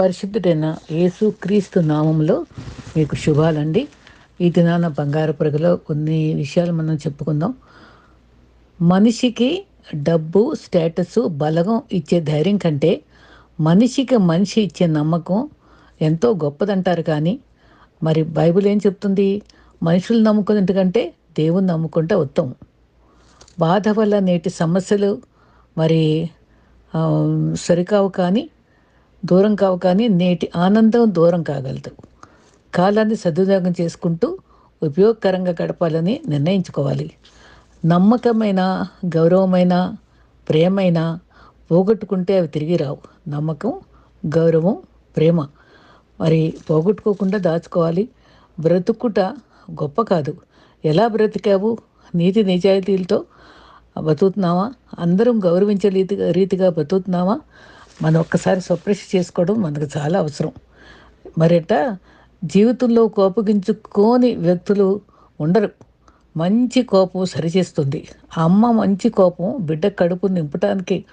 పరిశుద్ధుడైన యేసు క్రీస్తు నామంలో మీకు శుభాలండి. ఈ దినాన బంగారు పరుగులో కొన్ని విషయాలు మనం చెప్పుకుందాం. మనిషికి డబ్బు స్టేటస్ బలగం ఇచ్చే ధైర్యం కంటే మనిషికి మనిషి ఇచ్చే నమ్మకం ఎంతో గొప్పదంటారు కానీ మరి బైబిల్ ఏం చెప్తుంది? మనుషులు నమ్ముకునేందుకంటే దేవుని నమ్ముకుంటే ఉత్తమం. బాధ వల్ల నేటి సమస్యలు మరి సరికావు కానీ దూరం కావు కానీ నేటి ఆనందం దూరం కాగలదు. కాలాన్ని సద్వినియోగం చేసుకుంటూ ఉపయోగకరంగా గడపాలని నిర్ణయించుకోవాలి. నమ్మకమైన గౌరవమైన ప్రేమైన పోగొట్టుకుంటే అవి తిరిగి రావు. నమ్మకం గౌరవం ప్రేమ. మరి పోగొట్టుకోకుండా దాచుకోవాలి. బ్రతుకుట గొప్ప కాదు. ఎలా బ్రతికావు? నీతి నిజాయితీలతో బతుకుతున్నావా? అందరం గౌరవించే రీతిగా రీతిగా బతుకుతున్నావా? మనం ఒక్కసారి సప్రెస్ చేసుకోవడం మనకు చాలా అవసరం. మరట జీవితంలో కోపగించుకోని వ్యక్తులు ఉండరు. మంచి కోపం సరిచేస్తుంది. అమ్మ మంచి కోపం బిడ్డ కడుపు నింపటానికి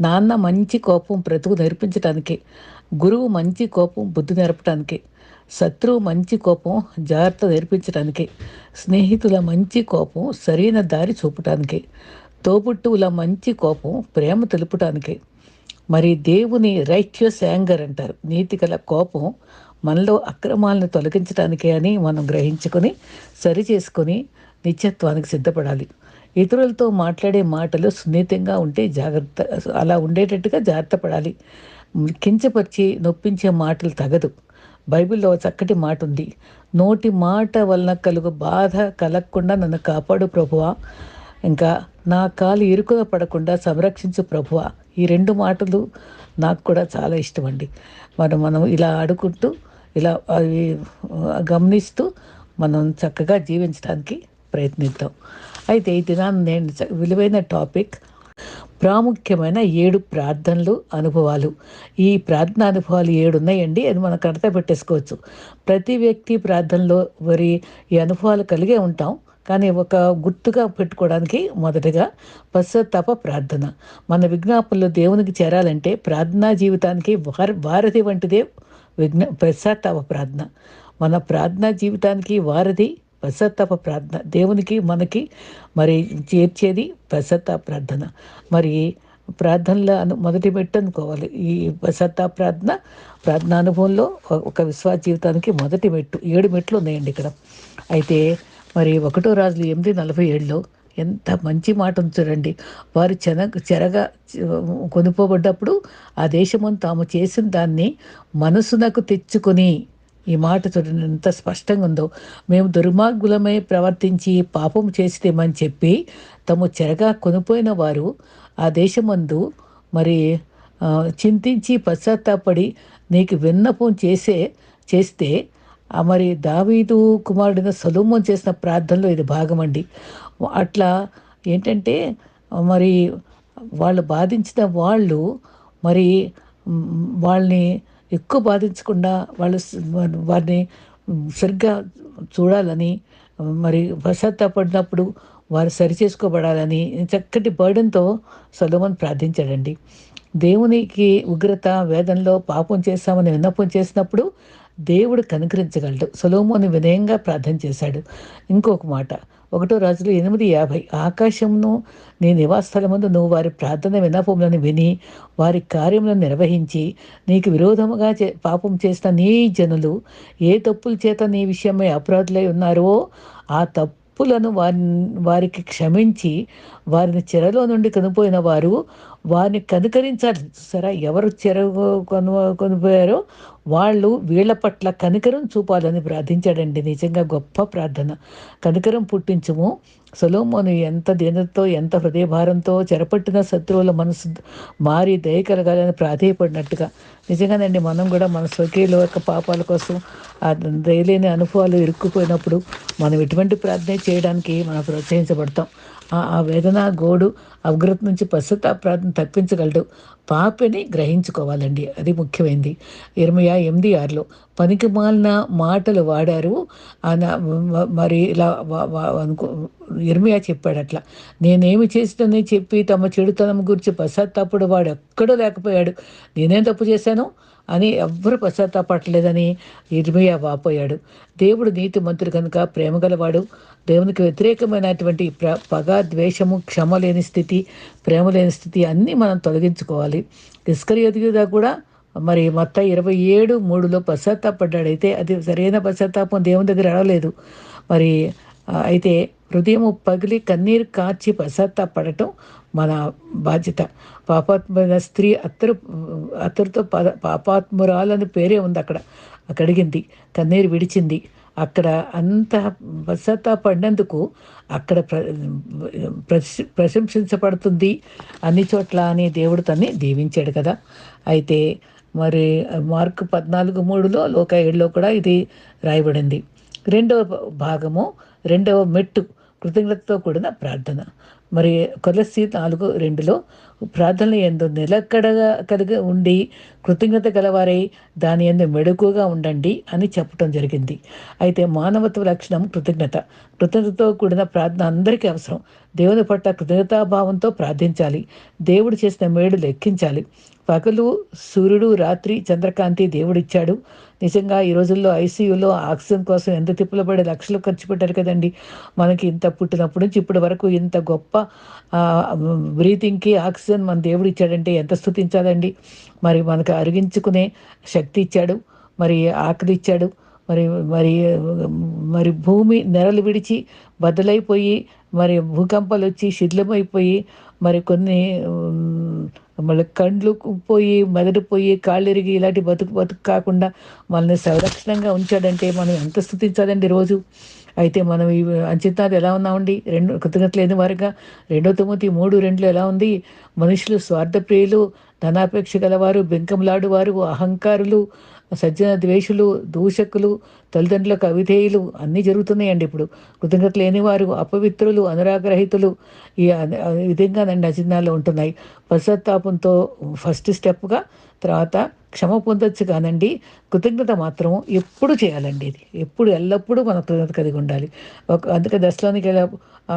నాన్న మంచి కోపం బ్రతుకు నేర్పించడానికి గురువు మంచి కోపం బుద్ధి నేర్పడానికి శత్రువు మంచి కోపం జాగ్రత్త నేర్పించడానికి స్నేహితుల మంచి కోపం సరైన దారి చూపటానికి తోబుట్టువుల మంచి కోపం ప్రేమ తెలుపటానికి మరి దేవుని రైట్యస్ యాంగర్ అంటారు. నీతి గల కోపం మనలో అక్రమాలను తొలగించడానికే అని మనం గ్రహించుకొని సరి చేసుకొని నిత్యత్వానికి సిద్ధపడాలి. ఇతరులతో మాట్లాడే మాటలు సున్నితంగా ఉంటే జాగ్రత్త అలా ఉండేటట్టుగా జాగ్రత్త పడాలి. కించపరిచి నొప్పించే మాటలు తగదు. బైబిల్లో చక్కటి మాట ఉంది. నోటి మాట వలన కలుగు బాధ కలగకుండా నన్ను కాపాడు ప్రభువా. ఇంకా నా కాలు ఇరుకున పడకుండా సంరక్షించు ప్రభువా. ఈ రెండు మాటలు నాకు కూడా చాలా ఇష్టం అండి మనం మనం ఇలా ఆడుకుంటూ ఇలా అవి గమనిస్తూ మనం చక్కగా జీవించడానికి ప్రయత్నిద్దాం. అయితే ఈ దినాన్ని నేను చ- విలువైన టాపిక్ ప్రాముఖ్యమైన ఏడు ప్రార్థనలు అనుభవాలు. ఈ ప్రార్థన అనుభవాలు ఏడు ఉన్నాయండి. అది మనం కడత పెట్టేసుకోవచ్చు. ప్రతి వ్యక్తి ప్రార్థనలో మరి ఈ అనుభవాలు కలిగే ఉంటాం. కానీ ఒక గుర్తుగా పెట్టుకోవడానికి మొదటగా పశ్చాత్తాప ప్రార్థన. మన విజ్ఞాపనలు దేవునికి చేరాలంటే ప్రార్థనా జీవితానికి వార వారధి వంటిదే విజ్ఞ పశ్చాత్తాప ప్రార్థన. మన ప్రార్థనా జీవితానికి వారధి పశ్చాత్తాప ప్రార్థన. దేవునికి మనకి మరి చేర్చేది పశ్చాత్తాప ప్రార్థన. మరి ప్రార్థనలో అను మొదటి మెట్టు అనుకోవాలి. ఈ పశ్చాత్తాప ప్రార్థన ప్రార్థనా అనుభవంలో ఒక- ఒక విశ్వాస జీవితానికి మొదటి మెట్టు. ఏడు మెట్లు ఉన్నాయండి ఇక్కడ. అయితే మరి ఒకటో రాజులు ఎనిమిది నలభై ఏడులో ఎంత మంచి మాట ఉంది చూడండి. వారు చెన చెరగా కొనుకోబడ్డప్పుడు ఆ దేశమును తాము చేసిన దాన్ని మనసునకు తెచ్చుకొని ఈ మాట చూడండి ఎంత స్పష్టంగా ఉందో. మేము దుర్మార్గులమై ప్రవర్తించి పాపం చేసితేమని చెప్పి తము చెరగా కొనిపోయిన వారు ఆ దేశమందు మరి చింతించి పశ్చాత్తాపడి నీకు విన్నపం చేసే చేస్తే మరి దావీదు కుమారుడైన సొలోమోన్ చేసిన ప్రార్థనలో ఇది భాగమండి. అట్లా ఏంటంటే మరి వాళ్ళు బాధించిన వాళ్ళు మరి వాళ్ళని ఎక్కువ బాధించకుండా వాళ్ళు వారిని సరిగ్గా చూడాలని మరి ప్రశాంతపడినప్పుడు వారు సరిచేసుకోబడాలని చక్కటి బర్డన్తో సొలొమోన్ ప్రార్థించాడండి. దేవునికి ఉగ్రత వేదంలో పాపం చేస్తామని విన్నపం చేసినప్పుడు దేవుడు కనుకరించగలడు. సొలోమోని వినయంగా ప్రార్థన చేశాడు. ఇంకొక మాట. ఒకటో రాజులు ఎనిమిది యాభై. ఆకాశమును నీ నివాసస్థలమందు నువ్వు వారి ప్రార్థన విన్నపములను విని వారి కార్యములను నిర్వహించి నీకు విరోధముగా చే పాపం చేసిన నీ జనులు ఏ తప్పుల చేత నీ విషయమై అపరాధులై ఉన్నారో ఆ తప్పులను వారి వారికి క్షమించి వారిని చెరలో నుండి కనుపోయిన వారు వారిని కనుకరించాలి. సరే ఎవరు చెర కొను కొనిపోయారో వాళ్ళు వీళ్ళ పట్ల కనికరం చూపాలని ప్రార్థించాడండి. నిజంగా గొప్ప ప్రార్థన. కనికరం పుట్టించము. సొలోమోను ఎంత దీనతో ఎంత హృదయభారంతో చెరపట్టిన శత్రువుల మనసు మారి దయ కలగాలని ప్రాధేయపడినట్టుగా. నిజంగానండి మనం కూడా మన స్వకీయుల యొక్క పాపాల కోసం ఆ దయలేని అనుభవాలు ఇరుక్కుపోయినప్పుడు మనం ఎటువంటి ప్రార్థన చేయడానికి మనం ప్రోత్సహించబడతాం. ఆ ఆ వేదన గోడు అవగ్రత నుంచి పశ్చాత్తాప ప్రార్థన తప్పించగలడు. పాపిని గ్రహించుకోవాలండి. అది ముఖ్యమైనది ఇరవై ఎనిమిది ఆరులో పనికి మాలిన మాటలు వాడారు. ఆయన మరి ఇలా అనుకో ఇర్మియా చెప్పాడు అట్లా నేనేమి చేసినని చెప్పి తమ చెడుతనం గురించి పశ్చాత్తాపుడు వాడు ఎక్కడో లేకపోయాడు. నేనేం తప్పు చేశాను? అని ఎవ్వరు పశ్చాత్తాపడలేదని ఇర్మియా వాపోయాడు. దేవుడు నీతి మంత్రుడు కనుక ప్రేమగలవాడు. దేవునికి వ్యతిరేకమైనటువంటి ప్ర పగ ద్వేషము క్షమ లేని స్థితి ప్రేమ లేని స్థితి అన్నీ మనం తొలగించుకోవాలి. ఇస్కరియోతిగా కూడా మరి మొత్తం ఇరవై ఏడు మూడులో పశ్చాత్తాపడ్డాడైతే అది సరైన పశ్చాత్తాపం దేవుని దగ్గర అడవలేదు మరి అయితే హృదయము పగిలి కన్నీరు కార్చి పశ్చాత్తాపడటం మన బాధ్యత. పాపాత్మైన స్త్రీ అత్తరు అత్తరుతో పద పాపాత్మురాలని పేరే ఉంది అక్కడ. కడిగింది కన్నీరు విడిచింది. అక్కడ అంత పశ్చాత్తాపడినందుకు అక్కడ ప్ర ప్రశంసించబడుతుంది. అన్ని చోట్ల అని దేవుడు తన్ని దీవించాడు కదా. అయితే మరి మార్కు పద్నాలుగు మూడులో లోక ఏడులో కూడా ఇది రాయబడింది. రెండవ భాగము రెండవ మెట్టు. కృతజ్ఞతతో కూడిన ప్రార్థన. మరి కొలసి నాలుగు రెండులో ప్రార్థన ఎందు నిలకడగా కలిగి ఉండి కృతజ్ఞత గలవారై దాని ఎందు మెడుకుగా ఉండండి అని చెప్పడం జరిగింది. అయితే మానవత్వ లక్షణం కృతజ్ఞత. కృతజ్ఞతతో కూడిన ప్రార్థన అందరికీ అవసరం. దేవుని పట్ల కృతజ్ఞతాభావంతో ప్రార్థించాలి. దేవుడు చేసిన మేడు లెక్కించాలి. పగలు సూర్యుడు రాత్రి చంద్రకాంతి దేవుడిచ్చాడు. నిజంగా ఈ రోజుల్లో ఐసీయూలో ఆక్సిజన్ కోసం ఎంత తిప్పులు పడే లక్షలు ఖర్చు పెట్టారు కదండి. మనకి ఇంత పుట్టినప్పటి నుంచి ఇప్పటి వరకు ఇంత గొప్ప బ్రీతింగ్కి ఆక్సిజన్ మన దేవుడు ఇచ్చాడంటే ఎంత స్థుతించాలండి? మరి మనకు అరిగించుకునే శక్తి ఇచ్చాడు మరి ఆకలి ఇచ్చాడు మరి మరి మరి భూమి నెరలు విడిచి బద్దలైపోయి మరి భూకంపాలు వచ్చి శిథిలమైపోయి మరి కొన్ని మళ్ళీ కండ్లు పోయి మెదడుపోయి కాళ్ళెరిగి ఇలాంటి బతుకు బతుకు కాకుండా మనల్ని సంరక్షణంగా ఉంచాడంటే మనం ఎంత స్థుతించాలండి రోజు? అయితే మనం ఈ అంచనాలు ఎలా ఉన్నామండి? రెండు కృతజ్ఞత లేని వారుగా రెండో తొమ్మిది మూడు రెండులో ఎలా ఉంది? మనుషులు స్వార్థప్రియులు ధనాపేక్ష గలవారు బెంకంలాడువారు అహంకారులు సజ్జన ద్వేషులు దూషకులు తల్లిదండ్రులకు అవిధేయులు అన్నీ జరుగుతున్నాయండి ఇప్పుడు. కృతజ్ఞత లేనివారు అపవిత్రులు అనురాగరహితులు ఈ విధంగా నండి అచిన్నాల్లో ఉంటున్నాయి. పశ్చాత్తాపంతో ఫస్ట్ స్టెప్గా తర్వాత క్షమ పొందొచ్చు కానండి కృతజ్ఞత మాత్రం ఎప్పుడు చేయాలండి ఇది. ఎప్పుడు ఎల్లప్పుడూ మన కృతజ్ఞత కలిగి ఉండాలి. ఒక అందుకే దశలోనికి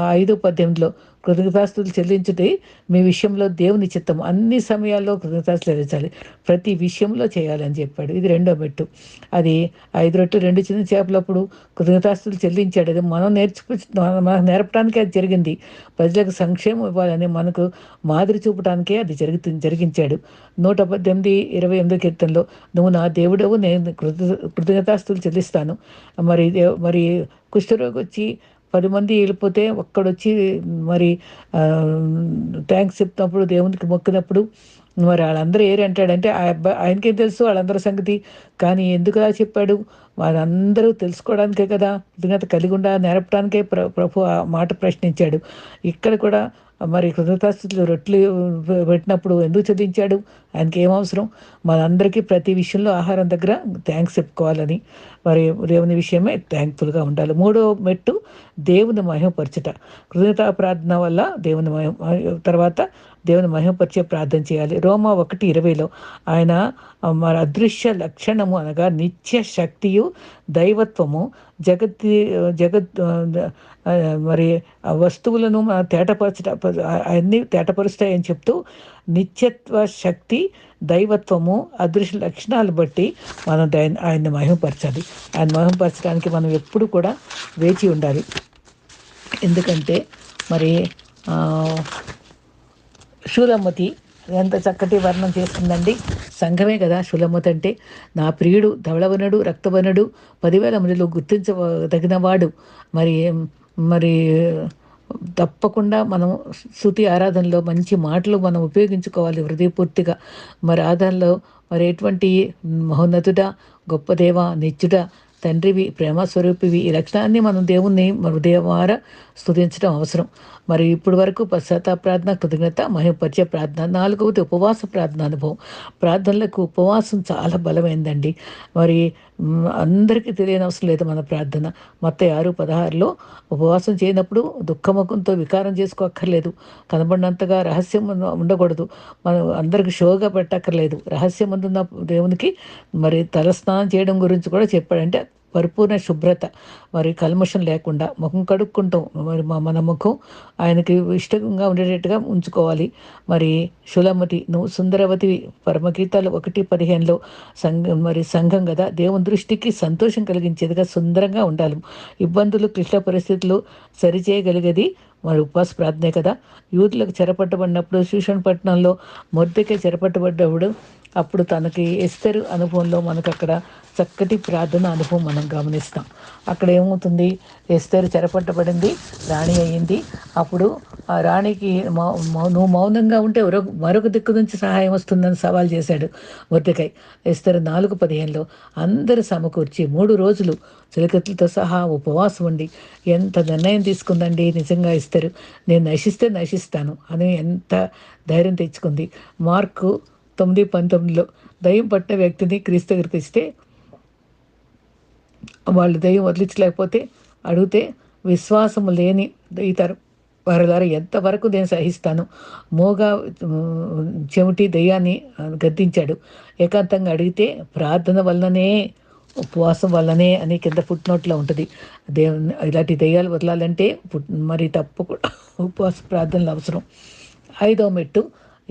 ఐదు పద్దెనిమిదిలో కృతజ్ఞతాస్తులు చెల్లించుటే మీ విషయంలో దేవుని చిత్తం అన్ని సమయాల్లో కృతజ్ఞతాస్తులు చెల్లించాలి. ప్రతి విషయంలో చేయాలని చెప్పాడు. ఇది రెండో మెట్టు అది ఐదు రొట్టు రెండు చిన్న చేపలప్పుడు కృతజ్ఞతాస్తులు చెల్లించాడు. అది మనం నేర్చుకు మనకు నేర్పడానికే అది జరిగింది. ప్రజలకు సంక్షేమం ఇవ్వాలని మనకు మాదిరి చూపడానికే అది జరుగుతుంది జరిగించాడు. నూట పద్దెనిమిది ఇరవై ఎనిమిది కీర్తనలో నువ్వు నా దేవుడవు నేను కృత కృతజ్ఞతాస్తులు చెల్లిస్తాను. మరి మరి కుష్ఠరోగి వచ్చి పది మంది వెళ్ళిపోతే ఒక్కడొచ్చి మరి థ్యాంక్స్ చెప్తున్నప్పుడు దేవునికి మొక్కినప్పుడు మరి వాళ్ళందరూ ఏరి అంటాడంటే ఆ అబ్బాయి ఆయనకేం తెలుసు వాళ్ళందరి సంగతి? కానీ ఎందుకు అలా చెప్పాడు? వాళ్ళందరూ తెలుసుకోవడానికే కదా కృతజ్ఞత కలిగి ఉండా నేర్పడానికే ప్ర ప్రభు ఆ మాట ప్రశ్నించాడు. ఇక్కడ కూడా మరి కృతజ్ఞతాస్తుతులు రొట్టెలు పెట్టినప్పుడు ఎందుకు చదివించాడు? ఆయనకి ఏం అవసరం? మనందరికీ ప్రతి విషయంలో ఆహారం దగ్గర థ్యాంక్స్ చెప్పుకోవాలని. మరి దేవుని విషయమే థ్యాంక్ఫుల్గా ఉండాలి. మూడో మెట్టు దేవుని మహిమపరచుట. కృతజ్ఞతా ప్రార్థన వల్ల దేవుని మహిమ తర్వాత దేవుని మహిమపరిచే ప్రార్థన చేయాలి. రోమా ఒకటి ఇరవైలో ఆయన మరి అదృశ్య లక్షణము అనగా నిత్య శక్తియు దైవత్వము జగత్తి జగత్ మరి ఆ వస్తువులను మన తేటపరచట అన్నీ తేటపరుస్తాయని చెప్తూ నిత్యత్వ శక్తి దైవత్వము అదృశ్య లక్షణాలు బట్టి మనం ఆయన ఆయన్ని మహిమపరచాలి. ఆయన మహిమపరచడానికి మనం ఎప్పుడు కూడా వేచి ఉండాలి. ఎందుకంటే మరి శూలమ్మతి ఎంత చక్కటి వర్ణం చేస్తుందండి. సంఘమే కదా శూలమ్మతి అంటే. నా ప్రియుడు ధవళవనుడు రక్తవనుడు పదివేల మందిలో గుర్తించదగినవాడు. మరి మరి తప్పకుండా మనం శృతి ఆరాధనలో మంచి మాటలు మనం ఉపయోగించుకోవాలి హృదయపూర్తిగా. మరి ఆరాధనలో మరి ఎటువంటి మహోన్నతుడ గొప్ప దేవ నిత్యుడ తండ్రివి ప్రేమ స్వరూపివి ఈ లక్షణాన్ని మనం దేవుణ్ణి మన హృదయవార స్థుతించడం అవసరం. మరి ఇప్పటి వరకు పశ్చాత్తాప ప్రార్థన కృతజ్ఞత మహిమపరిచే ప్రార్థన నాలుగవది ఉపవాస ప్రార్థన అనుభవం. ప్రార్థనలకు ఉపవాసం చాలా బలమైందండి. మరి అందరికీ తెలియని అవసరం లేదు మన ప్రార్థన. మొత్తం ఆరు పదహారులో ఉపవాసం చేయనప్పుడు దుఃఖముఖంతో వికారం చేసుకోక్కర్లేదు. కనబడినంతగా రహస్యం ఉండకూడదు. మనం అందరికి షోగా పెట్టక్కర్లేదు. రహస్యం ఉన్న దేవునికి మరి తలస్నానం చేయడం గురించి కూడా చెప్పాడంటే పరిపూర్ణ శుభ్రత. మరి కల్మషం లేకుండా ముఖం కడుక్కుంటాం. మరి మన ముఖం ఆయనకి ఇష్టంగా ఉండేటట్టుగా ఉంచుకోవాలి. మరి శులమతి నువ్వు సుందరవతి పరమగీతాలు ఒకటి పదిహేనులో సంఘం మరి సంఘం కదా దేవుని దృష్టికి సంతోషం కలిగించేదిగా సుందరంగా ఉండాలి. ఇబ్బందులు క్లిష్ట పరిస్థితులు సరిచేయగలిగేది మరి ఉపవాస ప్రార్థనే కదా. యూత్లకు చెరపట్టబడినప్పుడు శూషణ పట్టణంలో మొద్దకే చెరపట్టబడ్డప్పుడు అప్పుడు తనకి ఎస్తరు అనుభవంలో మనకు అక్కడ చక్కటి ప్రార్థన అనుభవం మనం గమనిస్తాం. అక్కడ ఏమవుతుంది? ఎస్తరు చెరపట్టబడింది రాణి అయ్యింది అప్పుడు ఆ రాణికి నువ్వు మౌనంగా ఉంటే మరొక దిక్కు నుంచి సహాయం వస్తుందని సవాల్ చేశాడు వర్తికై ఎస్తరు నాలుగు పదిహేనులో అందరు సమకూర్చి మూడు రోజులు చిలకత్తులతో సహా ఉపవాసం ఉండి ఎంత నిర్ణయం తీసుకుందండి? నిజంగా ఇస్తారు నేను నశిస్తే నశిస్తాను అని ఎంత ధైర్యం తెచ్చుకుంది. మార్కు తొమ్మిది పంతొమ్మిదిలో దయ్యం పట్టిన వ్యక్తిని క్రీస్తు దగ్గరికి ఇస్తే వాళ్ళు దయ్యం వదిలించలేకపోతే అడిగితే విశ్వాసం లేని ఇతరు వారి ఎంతవరకు నేను సహిస్తాను? మోగా చెమిటి దయ్యాన్ని గద్దించాడు. ఏకాంతంగా అడిగితే ప్రార్థన వల్లనే ఉపవాసం వల్లనే అని కింద ఫుట్ నోట్లో ఉంటుంది. దేవుని ఇలాంటి దయ్యాలు వదలాలంటే మరి తప్పకుండా ఉపవాస ప్రార్థనలు అవసరం. ఐదో మెట్టు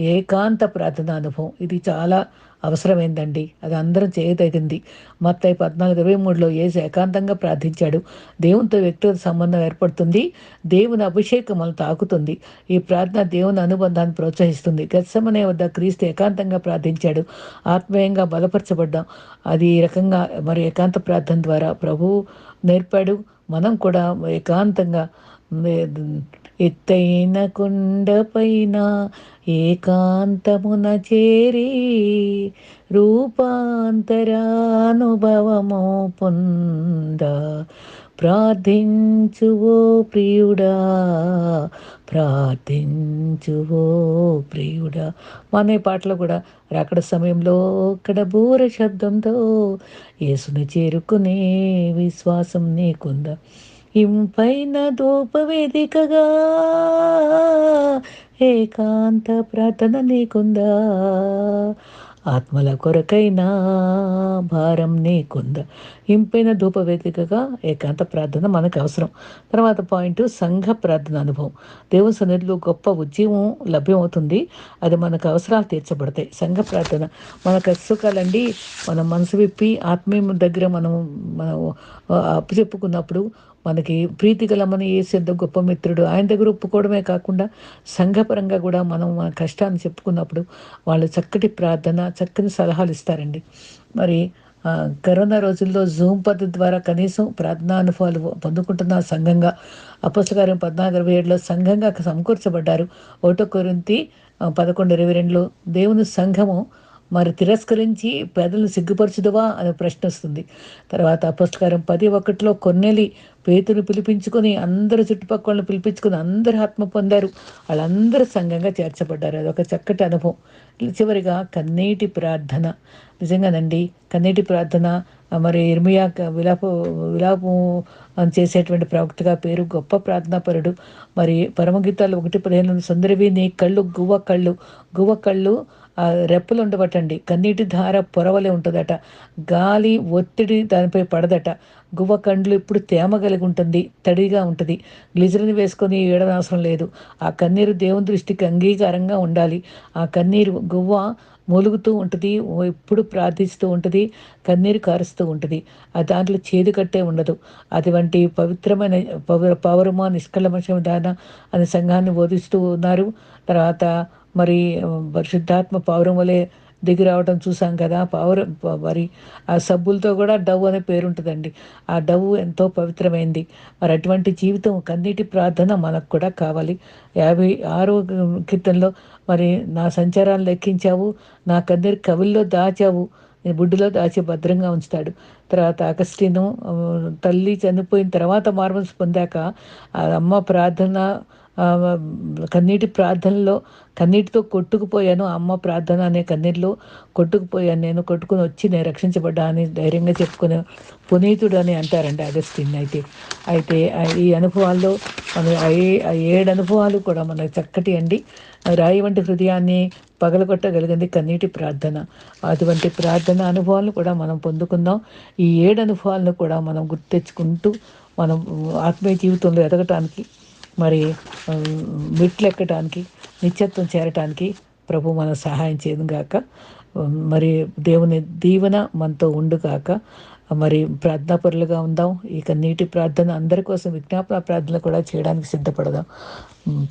ఏకాంత ప్రార్థన అనుభవం. ఇది చాలా అవసరమైందండి. అది అందరం చేయదగింది. మత్తయి పద్నాలుగు ఇరవై మూడులో ఏసు ఏకాంతంగా ప్రార్థించాడు. దేవునితో వ్యక్తిగత సంబంధం ఏర్పడుతుంది. దేవుని అభిషేకం మనం తాకుతుంది. ఈ ప్రార్థన దేవుని అనుబంధాన్ని ప్రోత్సహిస్తుంది. గత్సమనే వద్ద క్రీస్తు ఏకాంతంగా ప్రార్థించాడు. ఆత్మీయంగా బలపరచబడ్డాం. అది ఈ రకంగా మరి ఏకాంత ప్రార్థన ద్వారా ప్రభువు నేర్పాడు. మనం కూడా ఏకాంతంగా ఎత్తైన కొండపైన ఏకాంతమున చేరి రూపాంతరానుభవము పొంద. ప్రార్థించువో ప్రియుడా ప్రార్థించువో ప్రియుడా. మన పాటలో కూడా రాకడ సమయంలో అక్కడ బూర శబ్దంతో యేసుని చేరుకునే విశ్వాసం నీకుందా? ఇంపైన ధూపవేదికగా ఏకాంత ప్రార్థన నీకుందా? ఆత్మల కొరకైనా భారం నీకుందా? ఇంపైన ధూపవేదికగా ఏకాంత ప్రార్థన మనకు అవసరం. తర్వాత పాయింట్ సంఘ ప్రార్థన అనుభవం. దేవుని సన్నిధిలో గొప్ప ఉద్యమం లభ్యమవుతుంది. అది మనకు అవసరాలు తీర్చబడతాయి. సంఘ ప్రార్థన. మనకు సుఖాలండి. మన మనసు విప్పి ఆత్మీయం దగ్గర మనం మనం అప్పు చెప్పుకున్నప్పుడు మనకి ప్రీతి గలమని ఏసేంత గొప్ప మిత్రుడు. ఆయన దగ్గర ఒప్పుకోవడమే కాకుండా సంఘపరంగా కూడా మనం మన కష్టాన్ని చెప్పుకున్నప్పుడు వాళ్ళు చక్కటి ప్రార్థన చక్కని సలహాలు ఇస్తారండి. మరి కరోనా రోజుల్లో జూమ్ పద్ధతి ద్వారా కనీసం ప్రార్థనా అనుభవాలు పొందుకుంటున్న సంఘంగా అపస్కారం పద్నాలుగు ఇరవై ఏడులో సంఘంగా సమకూర్చబడ్డారు. ఒకటో కొరింతి పదకొండు ఇరవై రెండులో దేవుని సంఘము మరి తిరస్కరించి పేదలను సిగ్గుపరచుదవా అనే ప్రశ్న వస్తుంది. తర్వాత అపస్కారం పది ఒకటిలో కొన్నెలి పేతును పిలిపించుకొని అందరు చుట్టుపక్కలను పిలిపించుకొని అందరు ఆత్మ పొందారు. వాళ్ళందరూ సంఘంగా చేర్చబడ్డారు. అది ఒక చక్కటి అనుభవం. చివరిగా కన్నీటి ప్రార్థన. నిజంగానండి కన్నీటి ప్రార్థన మరి ఇర్మియా విలాప విలాపం చేసేటువంటి ప్రవక్తగా పేరు గొప్ప ప్రార్థనాపరుడు. మరి పరమగీతాలు ఒకటి పదిహేను సుందరవి నీ కళ్ళు గువ్వ కళ్ళు గువ్వ కళ్ళు రెప్పలు ఉండబట్టండి. కన్నీటి ధార పొరవలే ఉంటుందట. గాలి ఒత్తిడి దానిపై పడదట. గువ్వ కండ్లు ఇప్పుడు తేమ కలిగి ఉంటుంది తడిగా ఉంటుంది. గ్లిజరిని వేసుకొని ఏడనవసరం లేదు. ఆ కన్నీరు దేవుని దృష్టికి అంగీకారంగా ఉండాలి. ఆ కన్నీరు గువ్వ మూలుగుతూ ఉంటుంది ఎప్పుడు ప్రార్థిస్తూ ఉంటుంది కన్నీరు కారుస్తూ ఉంటుంది. ఆ దాంట్లో చేదు కట్టే ఉండదు. అటువంటి పవిత్రమైన పౌర పౌరమ నిష్కలమశం దాన అనే సంఘాన్ని బోధిస్తూ ఉన్నారు. తర్వాత మరి పరిశుద్ధాత్మ పౌరం వలె దిగి రావడం చూసాం కదా పవర్ మరి ఆ సబ్బులతో కూడా డవ్ అనే పేరుంటుందండి ఆ డవ్ ఎంతో పవిత్రమైంది. మరి అటువంటి జీవితం కన్నీటి ప్రార్థన మనకు కూడా కావాలి. యాభై ఆరో కీర్తనలో మరి నా సంచారాలు లెక్కించావు నా కన్నీరు కవుల్లో దాచావు బుడ్డులో దాచి భద్రంగా ఉంచుతాడు. తర్వాత అగస్టిను తల్లి చనిపోయిన తర్వాత మార్మల్స్ పొందాక ఆ అమ్మ ప్రార్థన కన్నీటి ప్రార్థనలో కన్నీటితో కొట్టుకుపోయాను. అమ్మ ప్రార్థన అనే కన్నీటిలో కొట్టుకుపోయాను. నేను కొట్టుకుని వచ్చి నేను రక్షించబడ్డా అని ధైర్యంగా చెప్పుకునే పునీతుడు అని అంటారండి అగస్టిన్ అయితే. అయితే ఈ అనుభవాల్లో మన ఏడు అనుభవాలు కూడా మన చక్కటి అండి. రాయి వంటి హృదయాన్ని పగలగొట్టగలిగింది కన్నీటి ప్రార్థన. అటువంటి ప్రార్థన అనుభవాలను కూడా మనం పొందుకుందాం. ఈ ఏడు అనుభవాలను కూడా మనం గుర్తెచ్చుకుంటూ మనం ఆత్మీయ జీవితంలో ఎదగటానికి మరి మెట్లెక్కటానికి నిత్యత్వం చేరటానికి ప్రభు మనం సహాయం చేయదు గాక. మరి దేవుని దీవెన మనతో ఉండుగాక మరి ప్రార్థనాపరులుగా ఉందాం. ఇక నీటి ప్రార్థన అందరి కోసం విజ్ఞాపన ప్రార్థన కూడా చేయడానికి సిద్ధపడదాం.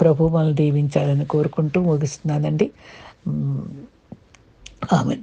ప్రభు మనల్ని దీవించాలని కోరుకుంటూ ముగిస్తున్నానండి. ఆమె